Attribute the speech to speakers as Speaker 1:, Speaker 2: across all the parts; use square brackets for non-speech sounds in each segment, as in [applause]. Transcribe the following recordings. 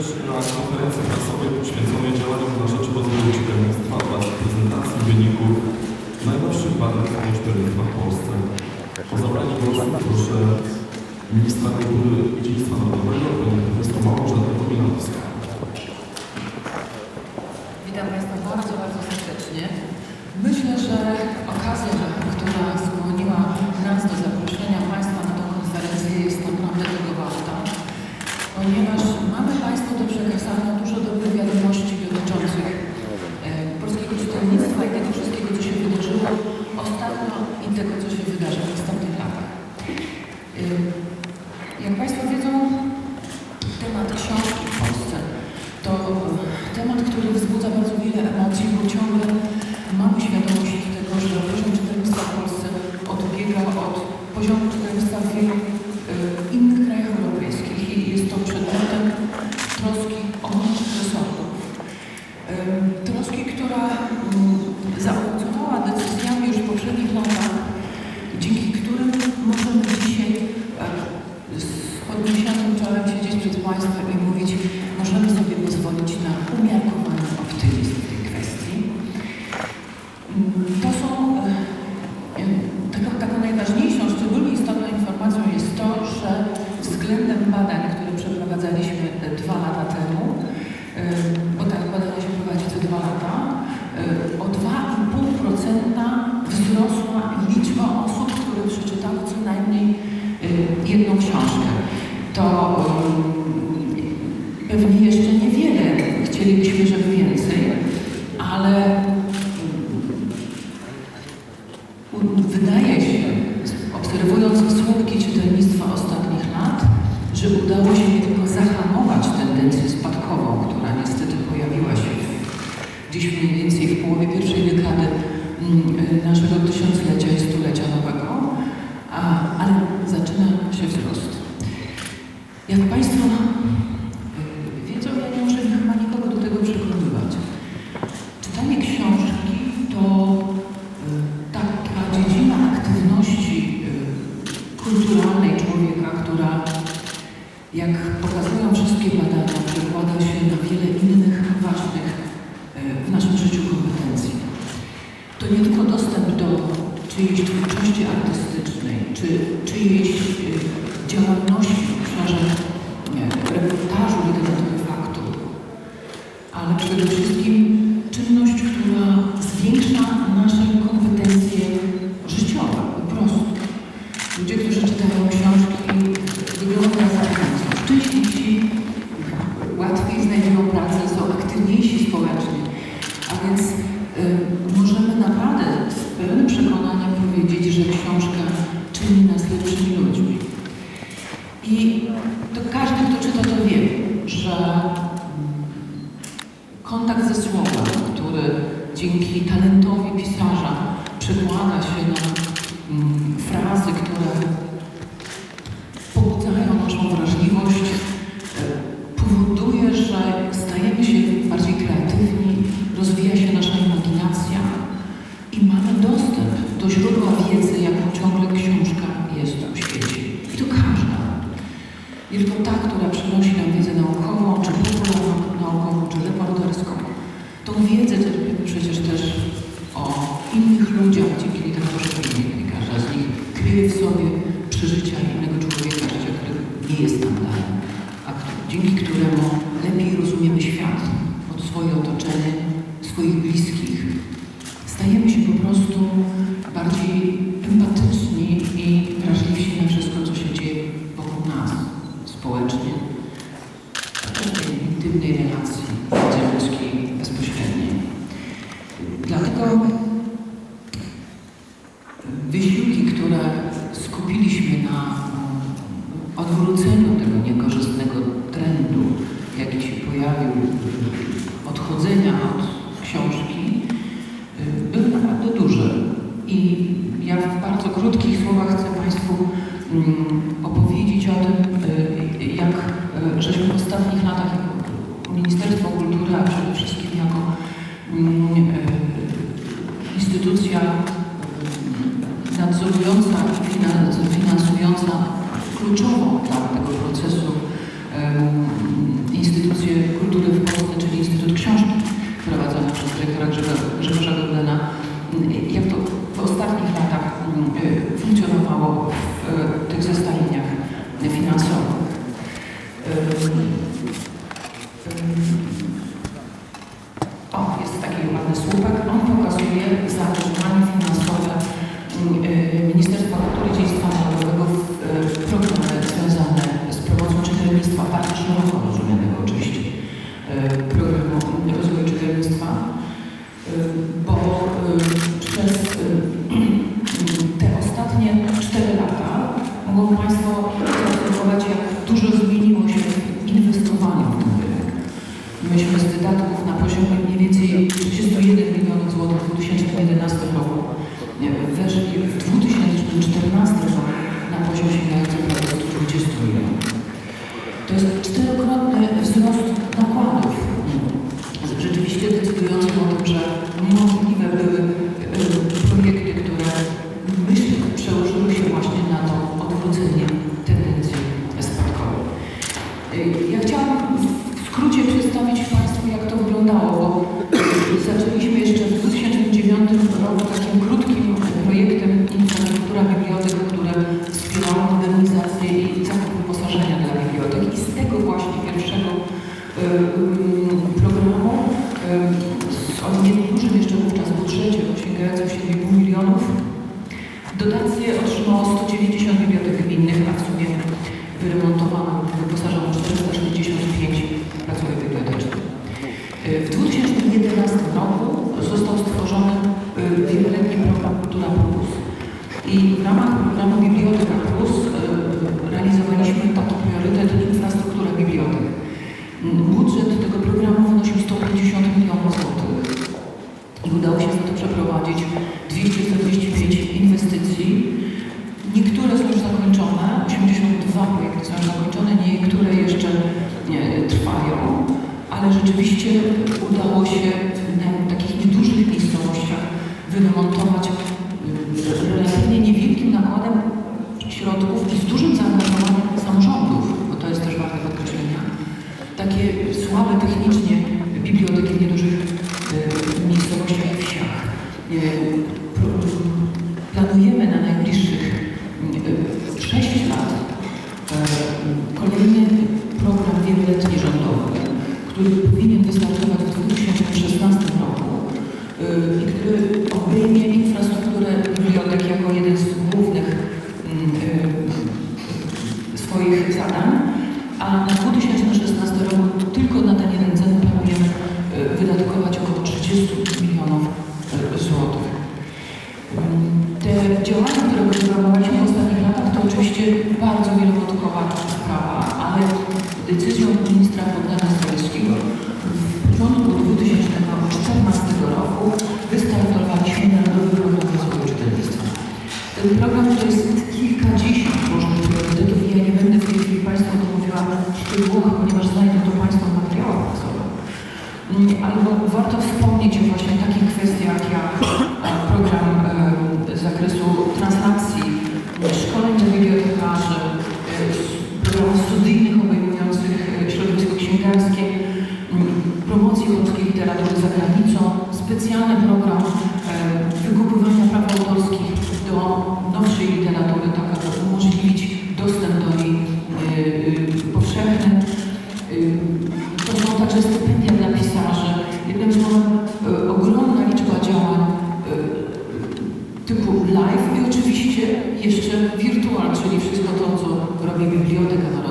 Speaker 1: też na konferencji prasowej poświęconej działaniom na rzecz rozwoju czytelnictwa oraz prezentacji wyników najnowszych badań czytelnictwa w Polsce. O zabranie głosu proszę ministra kultury i dziedzictwa narodowego, pani profesor Małgorzatę Kominowską.
Speaker 2: Witam Państwa bardzo, bardzo serdecznie. Myślę, że okazja, która skłoniła nas do zaproszenia Państwa na tę konferencję jest naprawdę tego warta, ponieważ mamy Państwu do przekazania dużo dobrych wiadomości dotyczących e, polskiego czytelnictwa i tego wszystkiego, co się wydarzyło ostatnio i tego, co się wydarzy w następnych latach. E, Jak Państwo wiedzą, temat książki w Polsce to temat, który wzbudza bardzo wiele emocji, bo ciągle mamy świadomość tego, że poziom czytelnictwa w Polsce odbiega od poziomu czytelnictwa w wielu y, innych krajach europejskich i jest to przedmiotem troski ogólnych resortów. Ym, Troski, która mm, zaowocowała decyzjami już w poprzednich latach, dzięki którym możemy dzisiaj e, z podniesionym czołem siedzieć przed Państwem i mówić, możemy sobie pozwolić na umiarkowany optymizm To e, pewnie jeszcze niewiele, chcielibyśmy, żeby więcej, ale u- wydaje się, obserwując słupki czytelnictwa ostatnich lat, że udało się nie tylko zahamować tendencję spadkową, która niestety pojawiła się w, gdzieś mniej jak pokazują wszystkie badania, przekłada się na wiele innych ważnych y, w naszym życiu kompetencji. To nie tylko dostęp do czyjejś twórczości artystycznej, czy czyjejś y, działalności w obszarze nie, reportażu, literatury faktu, ale przede wszystkim czynność, która zwiększa nasze I to każdy, kto czyta, to wie, że kontakt ze słowem, który dzięki talentowi pisarza przekłada się na dzięki któremu lepiej rozumiemy świat, od swoje otoczenie, swoich bliskich. Stajemy się po prostu bardziej empatyczni i wrażliwsi na wszystko, co się dzieje wokół nas, społecznie, w każdej intymnej relacji międzyludzkiej bezpośredniej. Dlatego wysiłki, które skupiliśmy na odwróceniu tego niekorzystnego trendu, jaki się pojawił, odchodzenia od książki, y, były naprawdę duże. I ja w bardzo krótkich słowach chcę Państwu mm, opowiedzieć o tym, y, jak y, żeśmy w ostatnich latach Ministerstwo Kultury, a bo y, przez y, [clears throat] te ostatnie 4 lata mogą Państwo zaobserwować, jak dużo zmieniło się w inwestowaniu w ten. Myśmy z wydatków na poziomie mniej więcej 31 milionów złotych w 2011 roku weszli w 2014 roku na poziom sięgający prawie 120 milionów. To jest czterokrotny Decydujący o tym, że możliwe były e, projekty, które myślę przełożyły się właśnie na to odwrócenie tendencji spadkowej. Y, Ja chciałam w skrócie przedstawić Państwu, jak to wyglądało, bo y, zaczęliśmy jeszcze w 2009 roku takim krótkim projektem Infrastruktura Bibliotek, W 2011 roku został stworzony y, wieloletni program Kultura Plus i w ramach programu Biblioteka Plus y, realizowaliśmy taki priorytet infrastruktura bibliotek. Budżet tego programu wynosił 150 milionów złotych i udało się za to przeprowadzić 245 inwestycji. Niektóre są już zakończone, 82 projekty są już zakończone, niektóre jeszcze nie, trwają, ale rzeczywiście udało się na takich niedużych miejscowościach wyremontować y, relatywnie niewielkim nakładem środków i z dużym zaangażowaniem samorządów, bo to jest też warte podkreślenia, takie słabe technicznie biblioteki w niedużych y, miejscowościach i wsiach. A na 2016 roku tylko na ten jeden cel planujemy y, wydatkować około 30 milionów y, złotych. Te działania, które wypromowaliśmy w ostatnich latach, to oczywiście bardzo wielowątkowa sprawa, ale decyzją ministra Bogdana Zdrojewskiego w początku 2014 roku wystartowaliśmy Narodowy Program Rozwoju Czytelnictwa. Ten program to jest kilkadziesiąt szczegółowo, ponieważ znajdą to Państwo w materiałach. Mm, Albo warto wspomnieć o właśnie takich kwestiach jak e, program czyli wszystko to, co robi Biblioteka Narodowa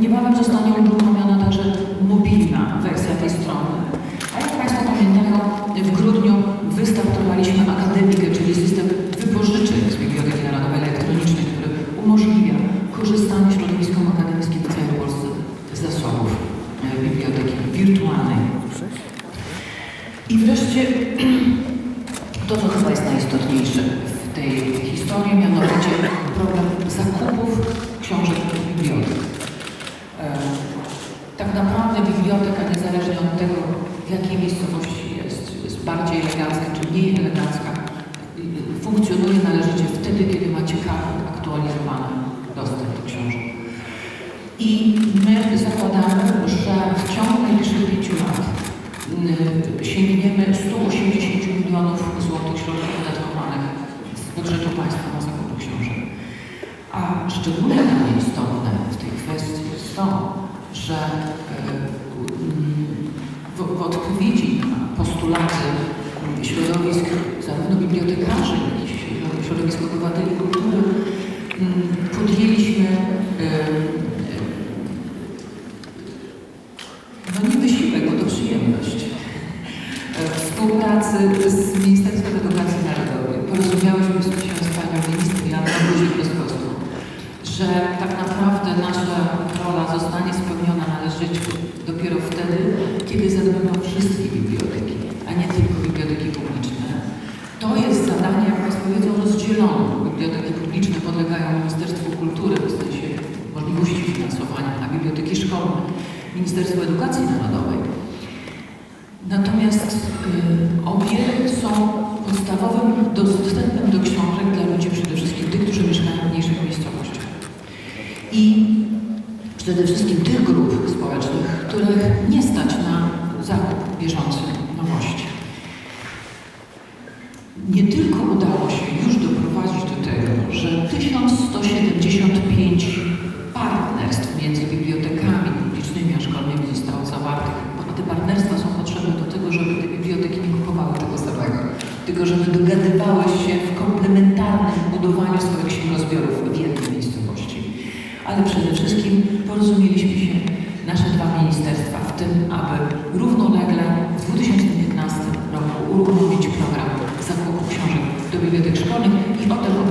Speaker 2: Niebawem zostanie uruchomiona także mobilna wersja tej strony. A jak Państwo pamiętają, w grudniu wystartowaliśmy akademikę, czyli system wypożyczeń z Biblioteki Narodowej Elektronicznej, który umożliwia korzystanie środowiskom akademickim w całej Polsce z zasobów e, biblioteki wirtualnej. I wreszcie [clears throat] to, co chyba jest najistotniejsze w tej historii, mianowicie problem zakupów książek bibliotek. E, Tak naprawdę biblioteka, niezależnie od tego, w jakiej miejscowości jest, czy jest bardziej elegancka, czy mniej elegancka, funkcjonuje należycie wtedy, kiedy ma ciekawy, aktualizowany dostęp do książek. I my zakładamy, że w ciągu najbliższych pięciu lat y, sięgniemy 180 milionów złotych środków wydatkowanych z budżetu państwa na zakup książek. A szczególnie dla mnie istotne w tej kwestii jest to, że y, w, w odpowiedzi na postulaty środowisk zarówno bibliotekarzy, jak i środowisk obywateli kultury y, podjęliśmy y, no nie wysiłek, bo to przyjemność. E, Współpracy z Ministerstwem Edukacji Narodowej porozumiałyśmy się z panią minister Janą Guzik-Rostowską, że tak naprawdę nasza rola zostanie spełniona należycie dopiero wtedy, kiedy zadbamy o wszystkie biblioteki, a nie tylko biblioteki publiczne. To jest zadanie, jak Państwo wiedzą, rozdzielone. Biblioteki publiczne podlegają Ministerstwu Kultury w sensie możliwości finansowania, a biblioteki szkolne Ministerstwu Edukacji Narodowej. Natomiast y, obie są podstawowym dostępem do książek dla ludzi, przede wszystkim tych, którzy mieszkają w mniejszych miejscowościach. I przede wszystkim tych grup społecznych, których nie stać na zakup bieżący nowości. Nie tylko udało się już doprowadzić do tego, że 1175 partnerstw między bibliotekami publicznymi a szkolnymi zostało zawartych, bo te partnerstwa są potrzebne do tego, żeby te biblioteki nie kupowały tego samego, tylko żeby dogadywały się w komplementarnym budowaniu swoich księgozbiorów w jednej miejscowości ale przede wszystkim porozumieliśmy się nasze dwa ministerstwa w tym, aby równolegle w 2015 roku uruchomić program zakupu książek do bibliotek szkolnych i o